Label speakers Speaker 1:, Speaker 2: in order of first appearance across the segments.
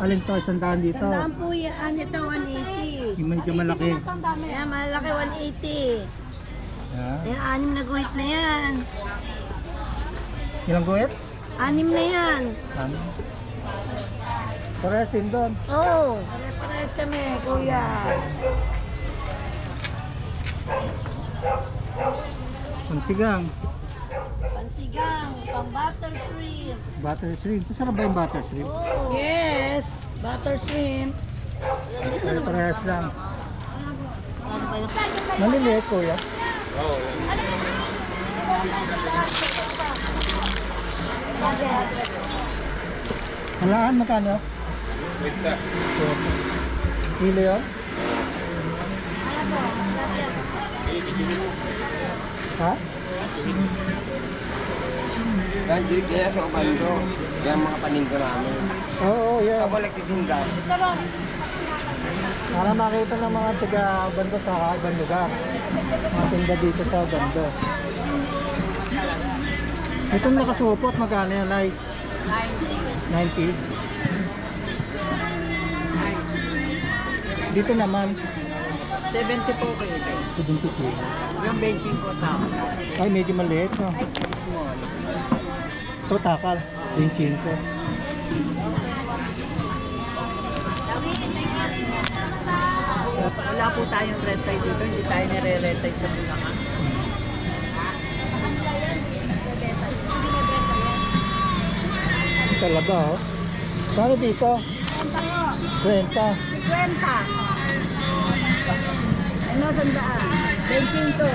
Speaker 1: Alin to, isang daan dito.
Speaker 2: Sandaan po yan. Ito, 180.
Speaker 1: Yung medyo malaki.
Speaker 2: Ayan, malaki, 180.
Speaker 1: Ha?
Speaker 2: Ayan, anim na guhit na yan.
Speaker 1: Ilang guhit?
Speaker 2: Anim na yan.
Speaker 1: Ano? Parehas din doon.
Speaker 2: Oo. Oh, pare-pares kami, kuya.
Speaker 1: Pansigang.
Speaker 2: Pansigang, pang butter shrimp.
Speaker 1: Butter shrimp. Masarap ba yung butter shrimp?
Speaker 2: Oh. Yes, butter shrimp.
Speaker 1: Pare parehas lang.
Speaker 2: Ano?
Speaker 1: Maliliit kuya. Halaan magkano? Kilo yun? Ha?
Speaker 3: Di kaya sa kabando, kaya mga paninda namin.
Speaker 1: Oo, oh, yeah.
Speaker 3: Ako nagtitinda.
Speaker 1: Para makita ng mga taga bando sa ibang lugar. Mga tinda dito sa bando. Itong nakasupot, magkano yan, Nice? 90. Dito naman,
Speaker 4: 70 po kayo.
Speaker 1: 70 kilo.
Speaker 4: Yung benching ko tao.
Speaker 1: Ay, medyo maliit, no?
Speaker 4: Small.
Speaker 1: Ito, takal. 25.
Speaker 4: Wala po tayong red tie dito. Hindi tayo nire-red tie sa Bulacan.
Speaker 1: Talaga, oh. Paano dito? 20.
Speaker 2: 50. Ano, sandaan? Benching to.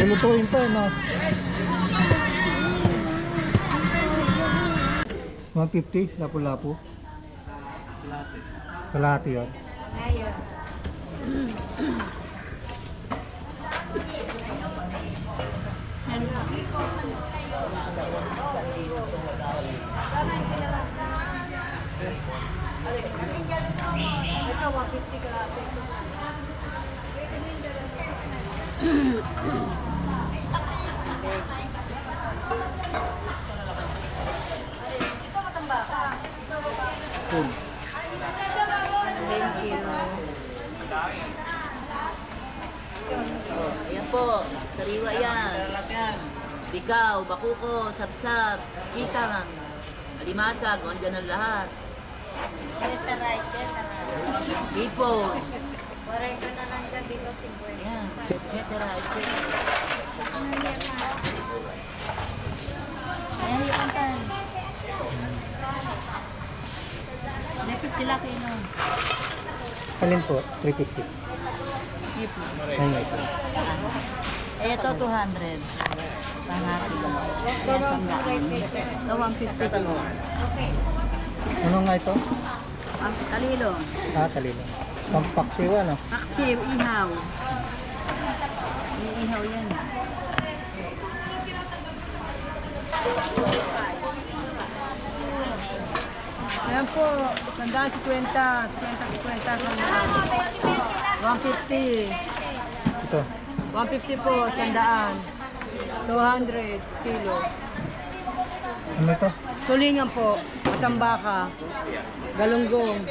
Speaker 1: Lulutuin pa, no? 150, lapu-lapu. Kalahati yun.
Speaker 2: Ngayon. Ito, 150 kalahati.
Speaker 1: food.
Speaker 4: Thank you. Oh, ayan po, sariwa yan. Bikaw, bakuko, sapsap, kitang, alimasag, o andyan ang lahat.
Speaker 2: Cheta rice,
Speaker 4: cheta.
Speaker 2: Ipo. Warang ka na lang gabi ko si Boy.
Speaker 4: Ayan, cheta rice, cheta rice.
Speaker 2: Ayan, yung pantay. 350 laki no.
Speaker 1: Alin po? 350. Ayun po.
Speaker 4: Eh, ito 200. Pangati. Ito 150 kilo.
Speaker 1: Ano nga ito?
Speaker 4: Ang kalilo.
Speaker 1: Ah, kalilo. Pampaksiwa, no?
Speaker 4: Paksiw, ihaw. Iihaw yan. Thank you. Ayan po, sandaan 50, 50, 50, sandaan. 150.
Speaker 1: Ito.
Speaker 4: 150 po, sandaan. 200 kilo.
Speaker 1: Ano ito?
Speaker 4: Tulingan po, matambaka, galunggong.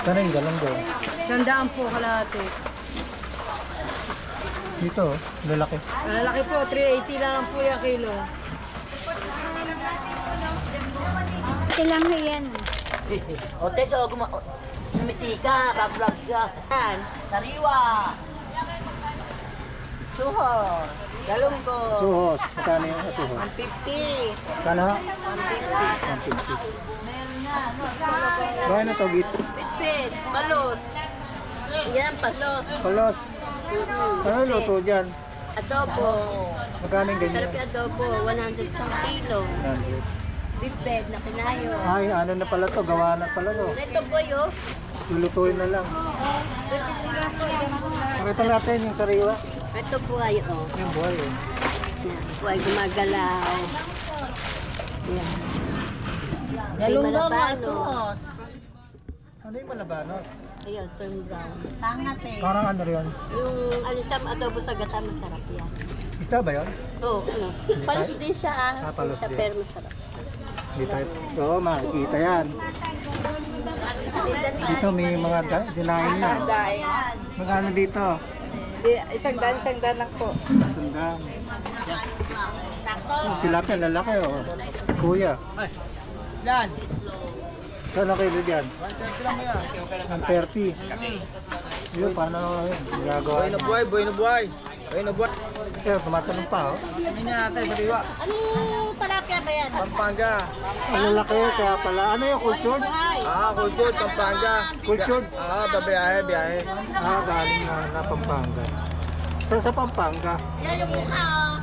Speaker 1: Saan yung galong doon?
Speaker 4: Sandaan po kalahati.
Speaker 1: Dito, oh. lalaki.
Speaker 4: Malalaki po, 380 lang po yung kilo.
Speaker 2: Ito lang na yan.
Speaker 4: O, Teso, guma... Sumiti ka, kablog ka. Yan, sariwa. Suhor. Galunggong.
Speaker 1: Suhos. Magkano yung suhos?
Speaker 4: 150.
Speaker 1: Kano?
Speaker 4: 150.
Speaker 1: 150.
Speaker 4: Meron na.
Speaker 1: Bakit na to, git?
Speaker 4: Pitpit, palos. Yan, palos.
Speaker 1: Palos. Ano luto dyan?
Speaker 4: Adobo.
Speaker 1: Magkano yung ganyan?
Speaker 4: Sarap yung adobo, 100 sa kilo.
Speaker 1: 100.
Speaker 4: Biped na kinayo.
Speaker 1: Ay, ano na pala to? Gawa na pala to.
Speaker 4: Ito po yun.
Speaker 1: Lulutuin na lang. Pakita natin yung sariwa.
Speaker 4: Ito po ay, oh.
Speaker 1: Yung buhay eh.
Speaker 4: Yan, po ay gumagalaw. Yan.
Speaker 2: Galunggong,
Speaker 4: Malabanos.
Speaker 1: Ano yung malabanos?
Speaker 4: Ayun, turn brown.
Speaker 2: Pangat eh.
Speaker 1: Parang ano rin?
Speaker 4: Yung ano siya, adobo sa gata, masarap yan.
Speaker 1: Isda ba yun?
Speaker 2: Oo, ano. Palos din siya ah.
Speaker 1: Ah, palos
Speaker 2: Siya
Speaker 1: din.
Speaker 2: pero masarap.
Speaker 1: Hindi tayo. Oo, makikita yan. Dito may mga da- dinain na.
Speaker 2: Dayan.
Speaker 1: Magkano dito?
Speaker 2: Isang dan, isang dan lang po.
Speaker 1: Sundang. Yung tilapia lalaki oh. Kuya.
Speaker 3: Yan.
Speaker 1: Saan na kayo dyan? 130. Yun, paano ginagawa?
Speaker 3: Buhay na buhay, buhay na buhay. Buhay na buhay.
Speaker 1: Kaya tumatanong pa oh.
Speaker 3: Ano niya natin sa diwa?
Speaker 2: Anong talapia ba yan?
Speaker 3: Pampanga.
Speaker 1: Ang lalaki kaya pala. Ano yung cultured?
Speaker 3: Ah, kultur, Pampanga.
Speaker 1: Cultured?
Speaker 3: Ah, babiyahe, biyahe.
Speaker 1: Ah, galing na, na Pampanga. Sa, sa Pampanga.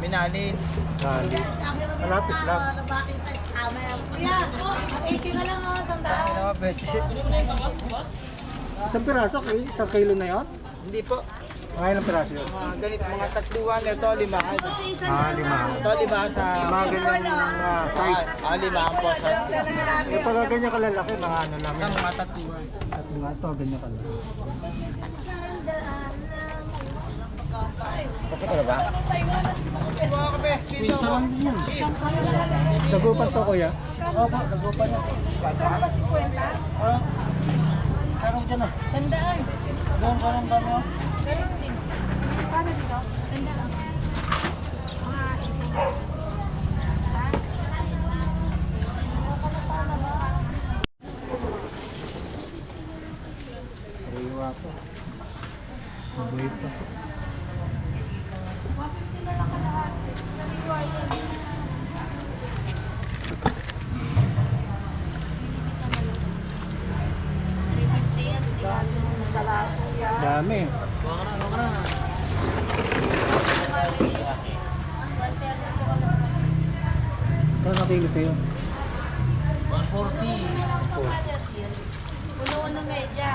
Speaker 3: Minalin.
Speaker 1: Galing. Malapit lang.
Speaker 2: Kuya, 80 na lang oh, sandaan.
Speaker 3: Ano ba, Betty?
Speaker 1: Isang piraso, eh, isang kilo na yun?
Speaker 3: Hindi po.
Speaker 1: Mga ilang piraso yun?
Speaker 3: Mga ganito, mga tatluan. Ito, lima.
Speaker 1: Ah, lima.
Speaker 3: Ito, lima sa...
Speaker 1: Mga ganyan uh, size.
Speaker 3: Ah, lima ang po sa...
Speaker 1: Yung pala ganyan kalalaki, mga ano namin.
Speaker 3: Mga tatluan.
Speaker 1: At mga ito, ganyan kalalaki.
Speaker 3: Kapit ka ba? Kape,
Speaker 1: Pinta lang yan. Dagupan to kuya? Opo, dagupan na. Kano ba 50? Ah, karong dyan ah.
Speaker 2: Sandaan.
Speaker 1: Doon, karong kami ah.
Speaker 2: Ganun din. Paano dito? Sandaan.
Speaker 1: Kariwa ko. Mabuhay pa. Dami. Kano kilo sa'yo?
Speaker 3: 140.
Speaker 2: Uno-uno medya.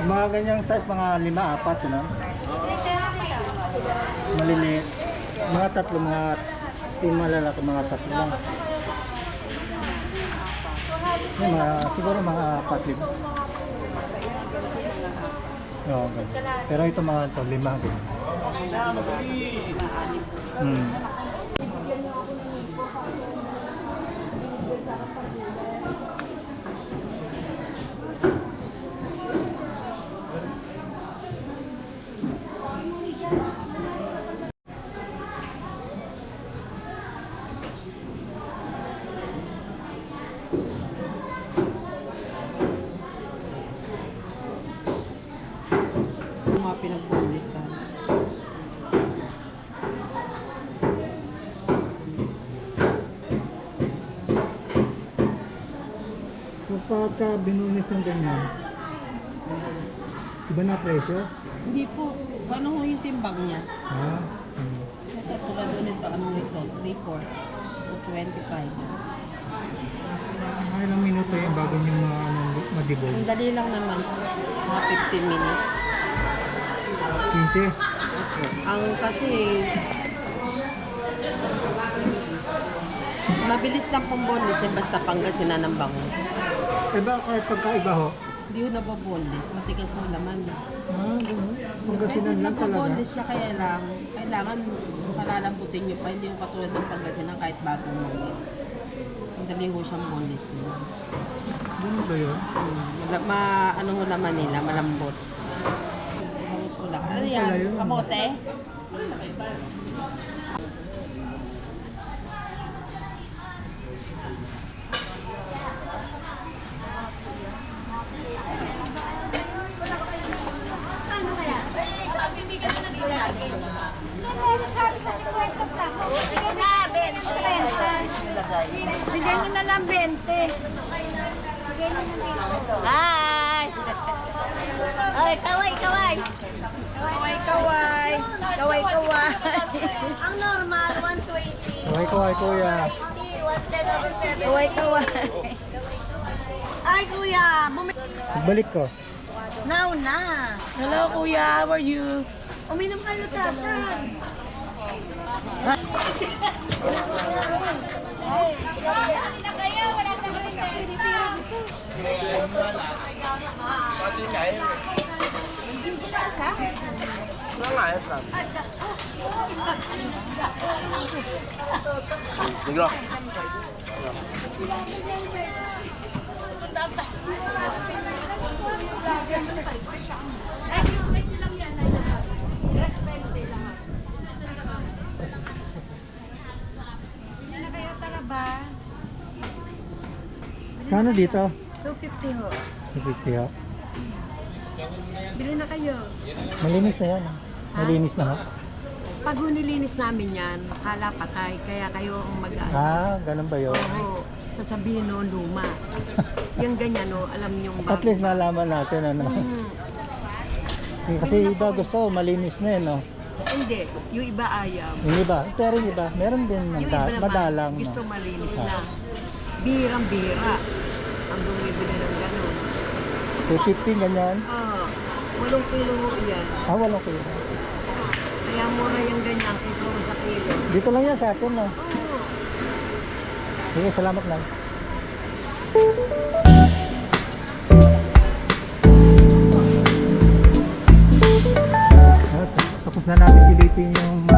Speaker 1: Mga ganyang size, mga lima, apat, ano? Maliliit. Mga tatlo, mga yung malalaki, mga tatlo lang. Yung mga, siguro mga apat, lima. Oo, ganun. Pero ito mga ito, lima. ganun. Hmm.
Speaker 5: mga pinagpulisan.
Speaker 1: Kapag ka binunis ng ganyan, iba na presyo?
Speaker 5: Hindi po, ano ho yung timbang niya?
Speaker 1: Ha? Hmm.
Speaker 5: Ito, tulad doon ito, ano ito, 3 quarts, 25.
Speaker 1: Mga ilang minuto yung bago nyo ma, ano, madibog?
Speaker 5: Ang dali lang naman, mga 15 minutes.
Speaker 1: 15?
Speaker 5: Ang kasi, mabilis lang pong bonus eh, basta pangasinan ng bango.
Speaker 1: Eh ba kahit pagkaiba ho?
Speaker 5: Hindi ho nababonus, matigas ho naman.
Speaker 1: Ah, gano'n. Pangasinan lang talaga.
Speaker 5: Nagpabonus siya kaya lang, kailangan palalambutin niyo pa, hindi yung katulad ng pangasinan kahit bagong muli. Ang dali ho siyang bonus.
Speaker 1: Ganun ba yun?
Speaker 5: Hmm, ma, ano ho naman nila, malambot. Ano yan? Kamote?
Speaker 2: Sige na, 20. Bigyan nyo na lang 20. Bigyan nyo na lang. Hi! Ay, kaway, kaway. Kaway, kaway. Kaway. Ang normal, 120.
Speaker 1: Kaway kaway kuya.
Speaker 2: Kaway, kaway. Ay, kuya.
Speaker 1: Balik ko.
Speaker 2: Now na.
Speaker 5: Hello kuya, how are you?
Speaker 2: Uminom kayo sa atan.
Speaker 3: Nga nga
Speaker 6: Quiet lang. Negro.
Speaker 1: Kano dito?
Speaker 7: 250 ho.
Speaker 1: 50 ho.
Speaker 7: Bili na kayo.
Speaker 1: Malinis na yan. Malinis na ho.
Speaker 7: Pag nilinis namin yan, kala patay. Kaya kayo ang mag
Speaker 1: Ah, ganun ba yun?
Speaker 7: Oo. Sasabihin no, luma. yung ganyan no, alam niyong
Speaker 1: At least nalaman natin ano.
Speaker 7: Hmm,
Speaker 1: Eh, Kasi iba gusto malinis na yun, no?
Speaker 7: hindi, yung iba ayaw.
Speaker 1: Yung iba, pero yung iba, meron din
Speaker 7: Yung
Speaker 1: da-
Speaker 7: naman,
Speaker 1: madalang,
Speaker 7: gusto
Speaker 1: no?
Speaker 7: malinis
Speaker 1: Ah.
Speaker 7: na. Birang-bira ang bumibili ng gano'n.
Speaker 1: 250 ganyan.
Speaker 7: Ah, walong kilo ho yan.
Speaker 1: Ah, walang kilo.
Speaker 7: Kaya mura yung ganyan kaysa sa kilo.
Speaker 1: Dito lang yan sa atin, no?
Speaker 7: Oo.
Speaker 1: Sige, salamat lang. Tapos na natin silipin yung